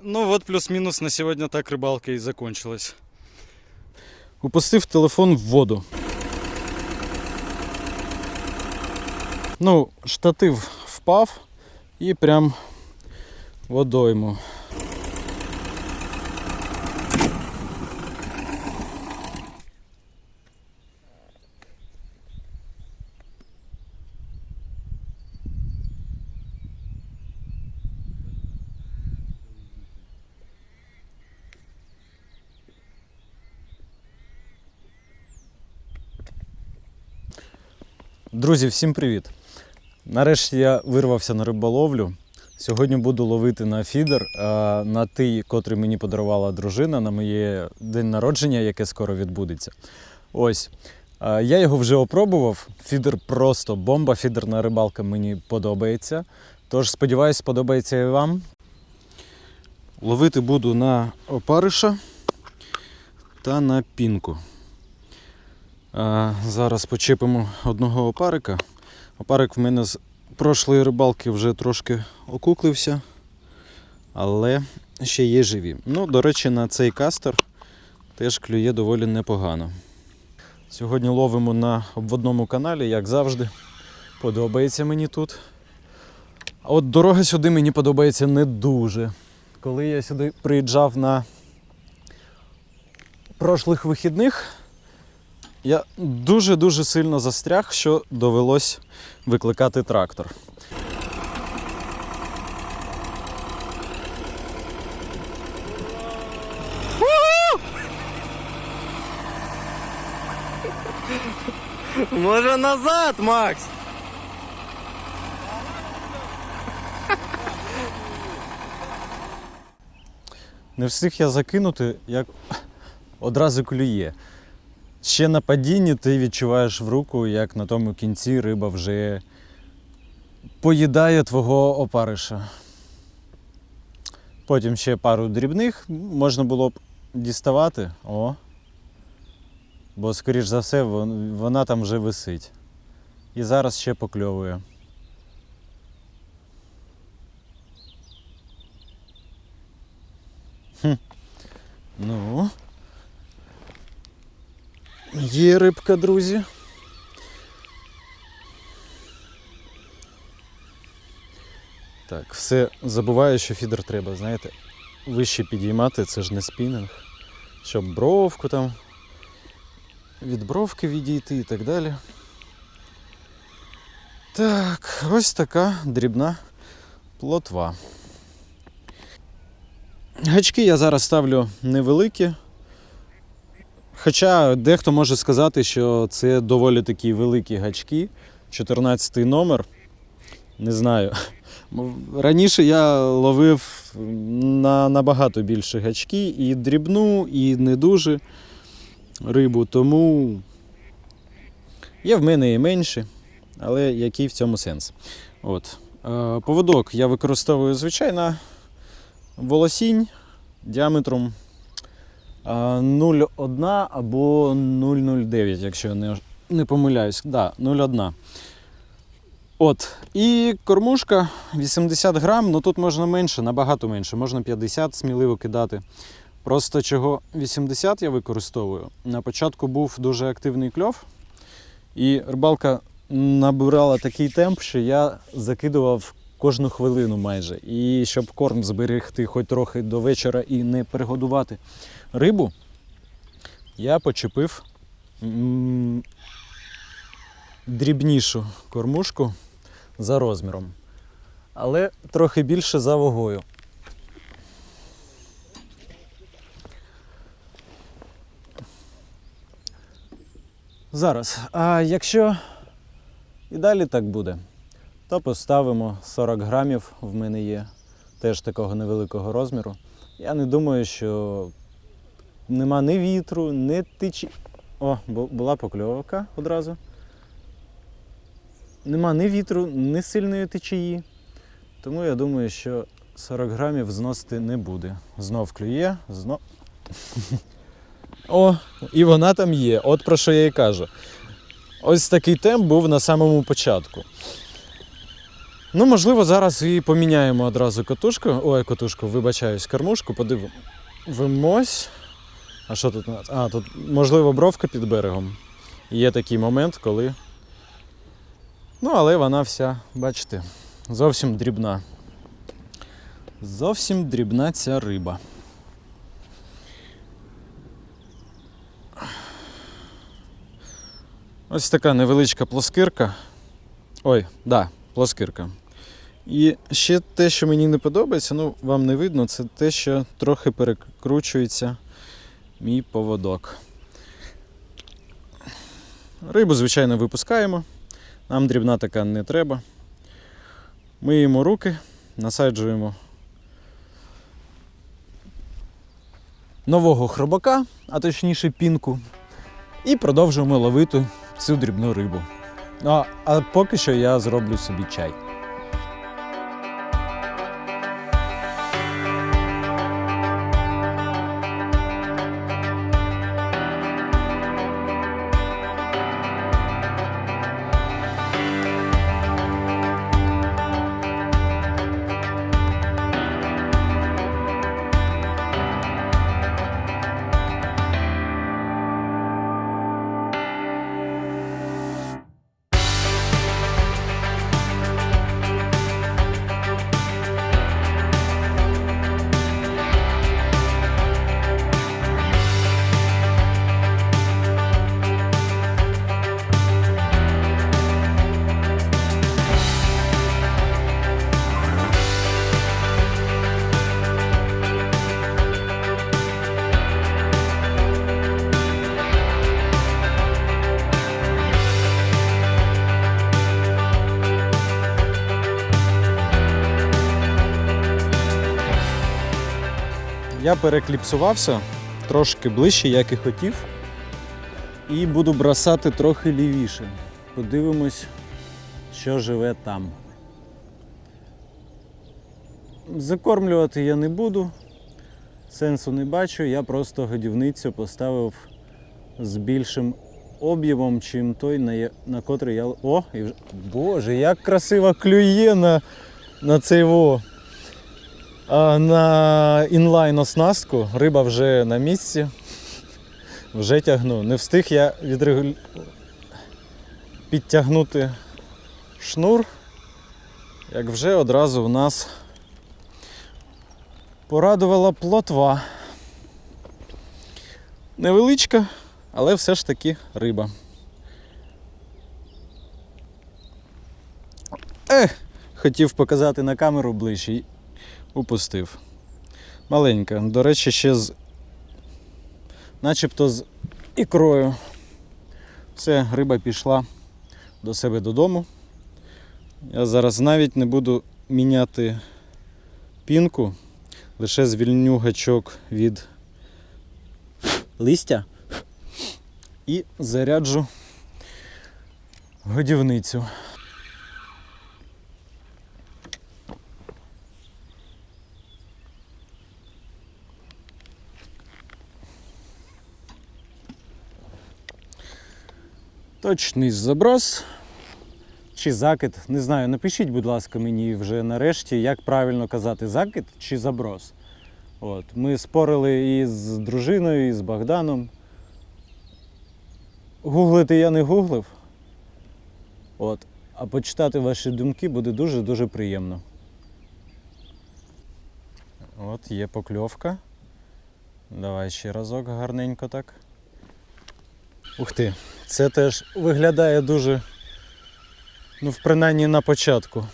Ну вот плюс-минус на сегодня так рыбалка и закончилась. Упустив телефон в воду. Ну, штатив впав і прям водойму. Друзі, всім привіт! Нарешті я вирвався на риболовлю. Сьогодні буду ловити на фідер, на той, котрий мені подарувала дружина на моє день народження, яке скоро відбудеться. Ось. Я його вже опробував. Фідер просто бомба, фідерна рибалка мені подобається. Тож, сподіваюсь, сподобається і вам. Ловити буду на опариша та на пінку. Зараз почепимо одного опарика. Опарик в мене з прошлої рибалки вже трошки окуклився, але ще є живі. Ну, до речі, на цей кастер теж клює доволі непогано. Сьогодні ловимо на обводному каналі, як завжди. Подобається мені тут. А от дорога сюди мені подобається не дуже. Коли я сюди приїжджав на прошлих вихідних, я дуже-дуже сильно застряг, що довелось викликати трактор. Може назад, Макс! Не встиг я закинути, як одразу клює. Ще на падінні ти відчуваєш в руку, як на тому кінці риба вже поїдає твого опариша. Потім ще пару дрібних можна було б діставати. О. Бо, скоріш за все, вона там вже висить. І зараз ще покльовує. Хм. Ну. Є рибка, друзі. Так, все забуваю, що фідер треба, знаєте, вище підіймати, це ж не спінінг. Щоб бровку там від бровки відійти і так далі. Так, ось така дрібна плотва. Гачки я зараз ставлю невеликі. Хоча дехто може сказати, що це доволі такі великі гачки. 14 номер. Не знаю. Раніше я ловив на набагато більше гачки, і дрібну, і не дуже рибу, тому є в мене і менші, але який в цьому сенс. От. Е, Поводок я використовую звичайно волосінь діаметром 0,1 або 0,09, якщо я не, не помиляюсь. Да, 0,1. От. І кормушка 80 грам, ну тут можна менше, набагато менше, можна 50 сміливо кидати. Просто чого 80 я використовую. На початку був дуже активний кльов, і рибалка набирала такий темп, що я закидував кожну хвилину майже. І щоб корм зберегти хоч трохи до вечора і не перегодувати рибу, я почепив дрібнішу кормушку за розміром, але трохи більше за вагою. Зараз. А якщо і далі так буде, то поставимо 40 грамів в мене є, теж такого невеликого розміру. Я не думаю, що нема ні вітру, ні течі. О, була покльовка одразу. Нема ні вітру, ні сильної течії. Тому я думаю, що 40 грамів зносити не буде. Знов клює, знов. О, і вона там є. От про що я і кажу. Ось такий темп був на самому початку. Ну, можливо, зараз і поміняємо одразу катушку. Ой, катушку, вибачаюсь, кормушку, подивимось. А що тут? А, тут, можливо, бровка під берегом. Є такий момент, коли. Ну, але вона вся, бачите, зовсім дрібна. Зовсім дрібна ця риба. Ось така невеличка плоскирка. Ой, да, плоскирка. І ще те, що мені не подобається, ну вам не видно, це те, що трохи перекручується мій поводок. Рибу, звичайно, випускаємо. Нам дрібна така не треба. Миємо руки, насаджуємо нового хробака, а точніше пінку, і продовжуємо ловити цю дрібну рибу. Ну, а, а поки що я зроблю собі чай. Я перекліпсувався трошки ближче, як і хотів. І буду бросати трохи лівіше. Подивимось, що живе там. Закормлювати я не буду, сенсу не бачу, я просто годівницю поставив з більшим об'ємом, чим той, на, на котрий я. О! І вже... Боже, як красиво клює на, на цей во. На інлайн оснастку риба вже на місці. Вже тягну. Не встиг я відрегуль... підтягнути шнур, як вже одразу в нас порадувала плотва. Невеличка, але все ж таки риба. Ех, хотів показати на камеру ближче. Упустив. Маленька. До речі, ще з. Начебто з ікрою. Все, риба пішла до себе додому. Я зараз навіть не буду міняти пінку, лише звільню гачок від листя і заряджу годівницю. Точний заброс чи закид. Не знаю, напишіть, будь ласка, мені вже нарешті, як правильно казати, закид чи заброс. От. Ми спорили і з дружиною, і з Богданом. Гуглити я не гуглив. От. А почитати ваші думки буде дуже-дуже приємно. От є покльовка. Давай ще разок гарненько так. Ух ти, це теж виглядає дуже, ну, принаймні на початку.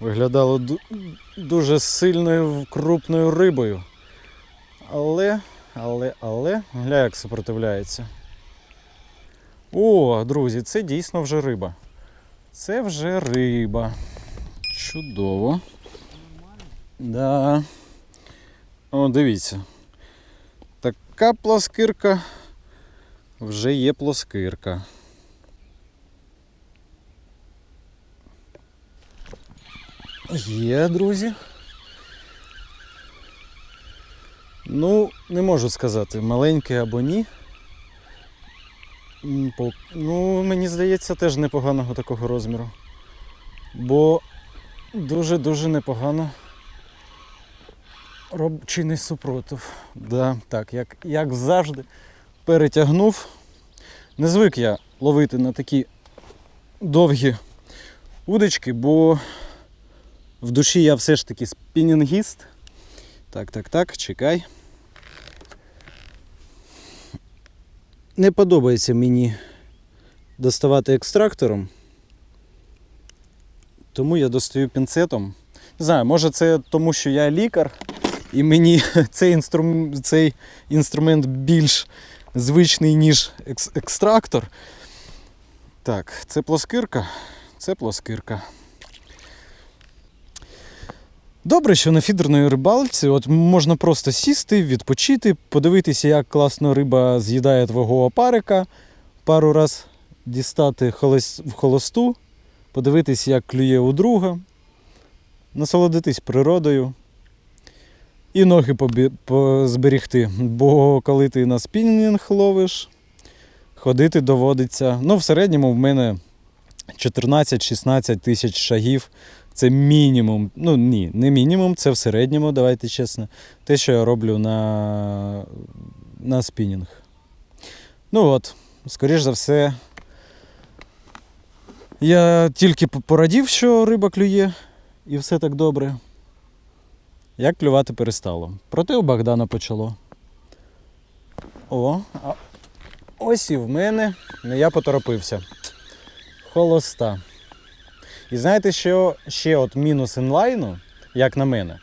Виглядало дуже сильною крупною рибою. Але, але, але, гля, як супротивляється. О, друзі, це дійсно вже риба. Це вже риба. Чудово. Да. О, дивіться. Така плоскирка вже є плоскирка. Є, друзі. Ну, не можу сказати, маленький або ні. Ну, мені здається, теж непоганого такого розміру. Бо дуже-дуже непогано роб... чинить супротив. Да, так, як, як завжди, перетягнув. Не звик я ловити на такі довгі удочки, бо в душі я все ж таки спінінгіст. Так, так, так, чекай. Не подобається мені доставати екстрактором. Тому я достаю пінцетом. Не знаю, може це тому, що я лікар, і мені цей, інструм... цей інструмент більш звичний, ніж екс- екстрактор. Так, це плоскирка, це плоскирка. Добре, що на фідерної рибалці от можна просто сісти, відпочити, подивитися, як класно риба з'їдає твого опарика, пару раз дістати в холосту, подивитись, як клює у друга, насолодитись природою і ноги позберігти. Бо коли ти на спінінг ловиш, ходити доводиться. Ну, в середньому в мене 14-16 тисяч шагів. Це мінімум. Ну ні, не мінімум, це в середньому, давайте чесно. Те, що я роблю на, на спінінг. Ну от, скоріш за все, я тільки порадів, що риба клює, і все так добре. Як клювати перестало. Проте у Богдана почало. О, а ось і в мене. Не я поторопився. Холоста. І знаєте, що ще от мінус інлайну, як на мене,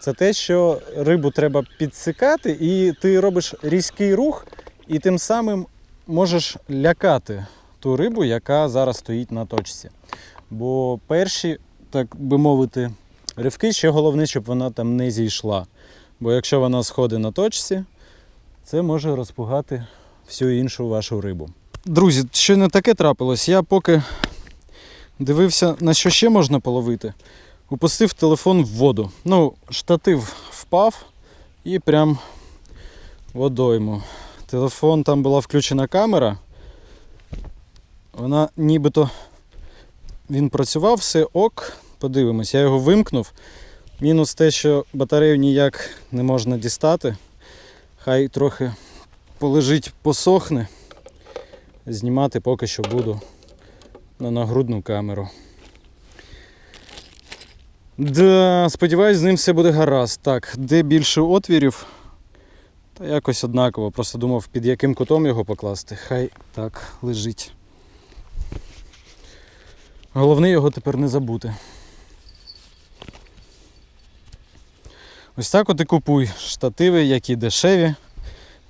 це те, що рибу треба підсикати, і ти робиш різкий рух, і тим самим можеш лякати ту рибу, яка зараз стоїть на точці. Бо перші, так би мовити, ривки ще головне, щоб вона там не зійшла. Бо якщо вона сходить на точці, це може розпугати всю іншу вашу рибу. Друзі, що не таке трапилось, я поки дивився, на що ще можна половити. Упустив телефон в воду. Ну, штатив впав і прям водойму. Телефон там була включена камера. Вона нібито він працював, все ок. Подивимось, я його вимкнув. Мінус те, що батарею ніяк не можна дістати. Хай трохи полежить, посохне. Знімати поки що буду на нагрудну камеру. Да, сподіваюсь, з ним все буде гаразд. Так, де більше отвірів? Та якось однаково. Просто думав, під яким кутом його покласти. Хай так лежить. Головне його тепер не забути. Ось так от і купуй штативи, які дешеві,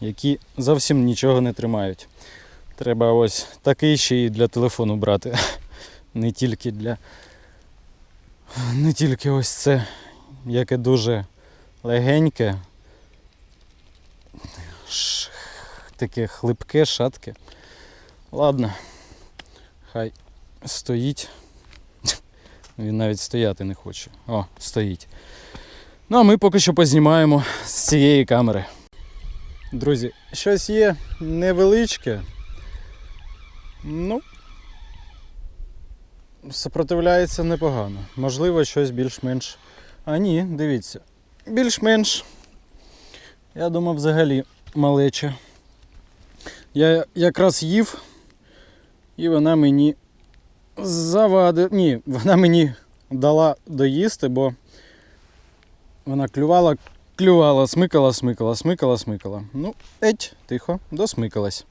які зовсім нічого не тримають. Треба ось такий ще і для телефону брати. Не тільки для. Не тільки ось це, яке дуже легеньке. Таке хлипке, шатке. Ладно, хай стоїть. Він навіть стояти не хоче. О, стоїть. Ну а ми поки що познімаємо з цієї камери. Друзі, щось є невеличке. Ну, сопротивляється непогано. Можливо, щось більш-менш. А ні, дивіться. Більш-менш. Я думав, взагалі малече. Я якраз їв, і вона мені завадила. Ні, вона мені дала доїсти, бо вона клювала, клювала, смикала, смикала, смикала, смикала. Ну, еть, тихо, досмикалась.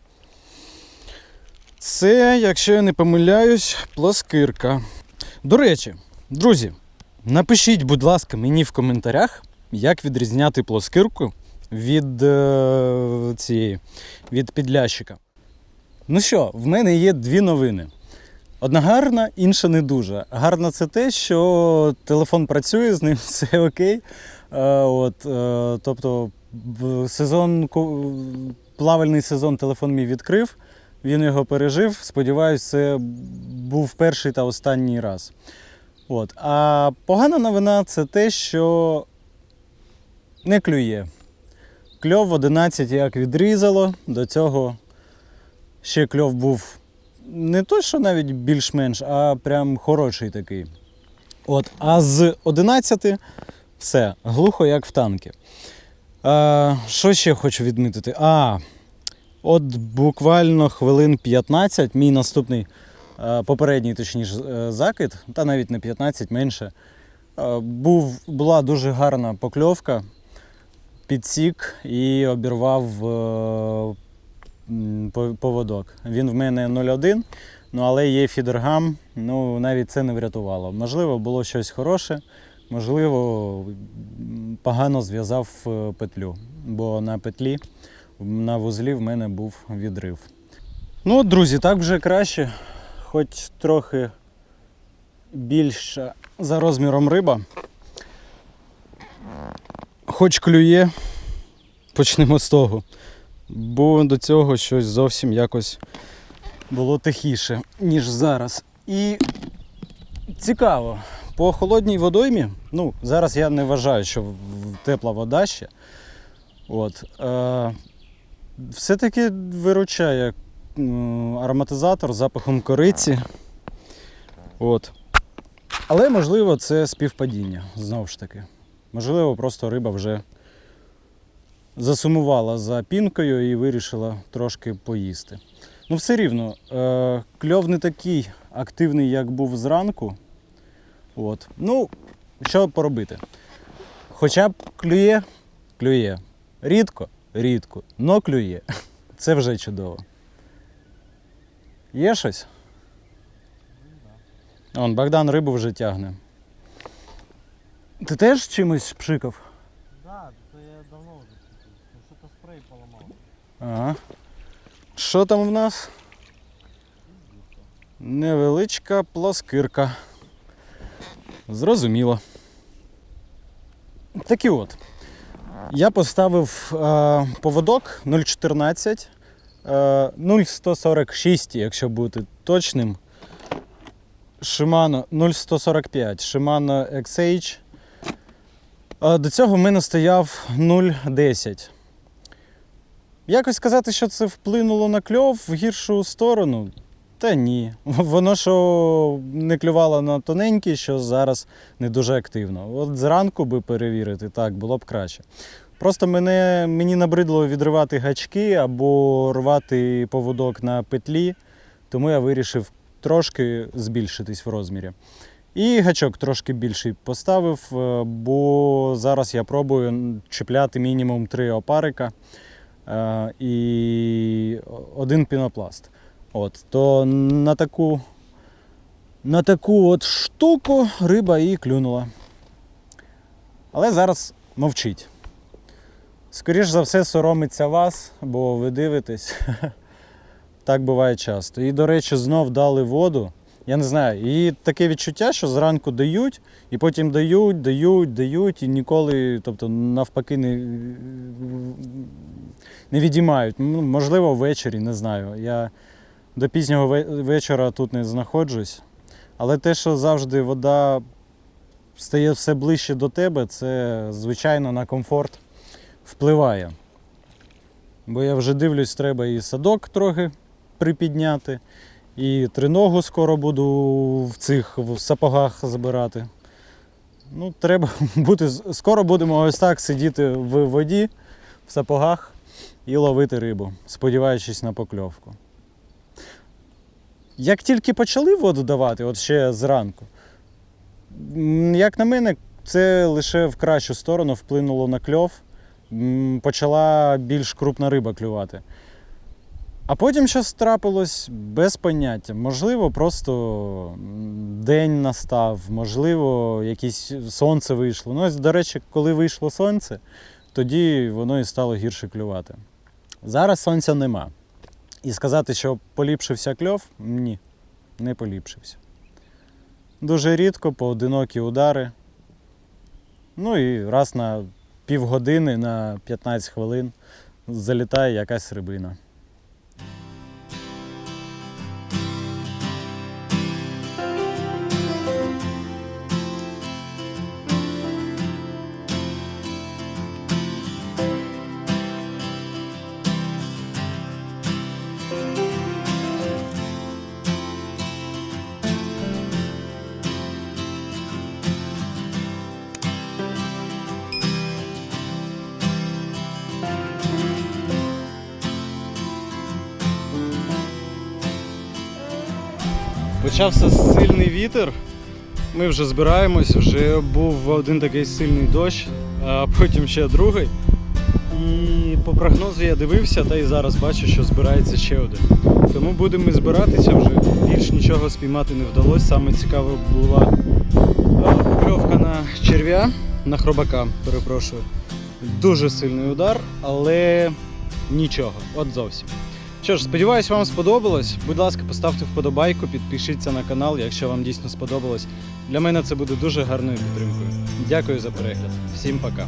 Це, якщо я не помиляюсь, плоскирка. До речі, друзі, напишіть, будь ласка, мені в коментарях, як відрізняти плоскирку від е, цієї, від підлящика. Ну що, в мене є дві новини. Одна гарна, інша не дуже. Гарна це те, що телефон працює, з ним все окей. Е, от, е, тобто сезон, плавальний сезон телефон мій відкрив, він його пережив. Сподіваюсь, це був перший та останній раз. От. А погана новина це те, що не клює. Кльов в 11 як відрізало, до цього ще кльов був не той, що навіть більш-менш, а прям хороший такий. От, а з 11 все, глухо, як в танки. А, що ще хочу відмітити? А, от буквально хвилин 15, мій наступний, попередній, точніше, е, закид, та навіть не 15, менше. е, Був, була дуже гарна покльовка, підсік і обірвав е, поводок. Він в мене 0,1, ну але є фідергам, ну навіть це не врятувало. Можливо, було щось хороше, можливо, погано зв'язав е, петлю, бо на петлі, на вузлі в мене був відрив. Ну, друзі, так вже краще, хоч трохи більша за розміром риба. Хоч клює, почнемо з того. Бо до цього щось зовсім якось було тихіше, ніж зараз. І цікаво, по холодній водоймі, ну, зараз я не вважаю, що тепла вода ще. От, е, все-таки виручає ароматизатор запахом кориці. От. Але можливо це співпадіння, знову ж таки. Можливо, просто риба вже засумувала за пінкою і вирішила трошки поїсти. Ну, все рівно, е, кльов не такий активний, як був зранку. От. Ну, що поробити? Хоча б клює, клює. Рідко, рідко, но клює. Це вже чудово. Є щось? Он, Богдан рибу вже тягне. Ти теж чимось пшикав? Да, то я давно уже чувствую. Ну, Что-то спрей поломал. Ага. Що там в нас? Невеличка плоскирка. Зрозуміло. Так і от. Я поставив е, поводок 0,14, е, 0,146, якщо бути точним. Shimano 0,145, Shimano XH. Е, до цього в мене стояв 0,10. Якось сказати, що це вплинуло на кльов в гіршу сторону. Та ні. Воно що не клювало на тоненький, що зараз не дуже активно. От зранку би перевірити, так, було б краще. Просто мене, мені набридло відривати гачки або рвати поводок на петлі, тому я вирішив трошки збільшитись в розмірі. І гачок трошки більший поставив, е, бо зараз я пробую чіпляти мінімум три опарика і один пінопласт. От, то на таку, на таку от штуку риба і клюнула. Але зараз мовчить. Скоріш за все, соромиться вас, бо ви дивитесь. Так буває часто. І, до речі, знов дали воду. Я не знаю, і таке відчуття, що зранку дають, і потім дають, дають, дають, і ніколи, тобто, навпаки, не, не відіймають. Ну, Можливо, ввечері, не знаю. Я до пізнього вечора тут не знаходжусь. Але те, що завжди вода стає все ближче до тебе, це, звичайно, на комфорт впливає. Бо я вже дивлюсь, треба і садок трохи припідняти, і триногу скоро буду в цих в сапогах забирати. Ну, треба бути. Скоро будемо ось так сидіти в воді, в сапогах і ловити рибу, сподіваючись на покльовку. Як тільки почали воду давати, от ще зранку, як на мене, це лише в кращу сторону вплинуло на кльов. Почала більш крупна риба клювати. А потім щось трапилось без поняття. Можливо, просто день настав, можливо, якесь сонце вийшло. Ну, ось, до речі, коли вийшло сонце, тоді воно і стало гірше клювати. Зараз сонця нема. І сказати, що поліпшився кльов, ні, не поліпшився. Дуже рідко, поодинокі удари. Ну і раз на півгодини, на 15 хвилин залітає якась рибина. Почався сильний вітер. Ми вже збираємось, вже був один такий сильний дощ, а потім ще другий. І по прогнозу я дивився, та й зараз бачу, що збирається ще один. Тому будемо ми збиратися вже. Більш нічого спіймати не вдалося. Саме цікаве була покльовка на черв'я, на хробака, перепрошую. Дуже сильний удар, але нічого, от зовсім. Що ж, сподіваюсь, вам сподобалось. Будь ласка, поставте вподобайку, підпишіться на канал, якщо вам дійсно сподобалось. Для мене це буде дуже гарною підтримкою. Дякую за перегляд. Всім пока.